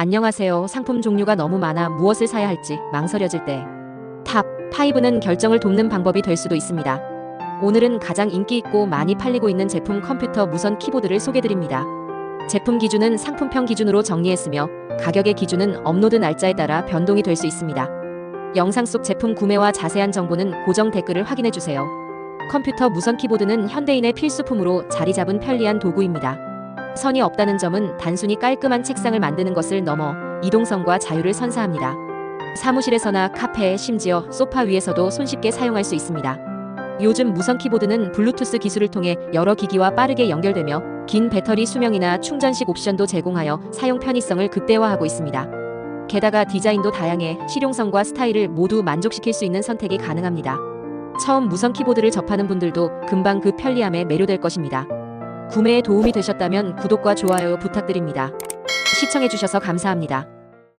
안녕하세요. 상품 종류가 너무 많아 무엇을 사야 할지 망설여질 때. 탑 5는 결정을 돕는 방법이 될 수도 있습니다. 오늘은 가장 인기 있고 많이 팔리고 있는 제품 컴퓨터 무선 키보드를 소개드립니다. 제품 기준은 상품평 기준으로 정리했으며 가격의 기준은 업로드 날짜에 따라 변동이 될 수 있습니다. 영상 속 제품 구매와 자세한 정보는 고정 댓글을 확인해 주세요. 컴퓨터 무선 키보드는 현대인의 필수품으로 자리 잡은 편리한 도구입니다. 선이 없다는 점은 단순히 깔끔한 책상을 만드는 것을 넘어 이동성과 자유를 선사합니다. 사무실에서나 카페, 심지어 소파 위에서도 손쉽게 사용할 수 있습니다. 요즘 무선 키보드는 블루투스 기술을 통해 여러 기기와 빠르게 연결되며 긴 배터리 수명이나 충전식 옵션도 제공하여 사용 편의성을 극대화하고 있습니다. 게다가 디자인도 다양해 실용성과 스타일을 모두 만족시킬 수 있는 선택이 가능합니다. 처음 무선 키보드를 접하는 분들도 금방 그 편리함에 매료될 것입니다. 구매에 도움이 되셨다면 구독과 좋아요 부탁드립니다. 시청해주셔서 감사합니다.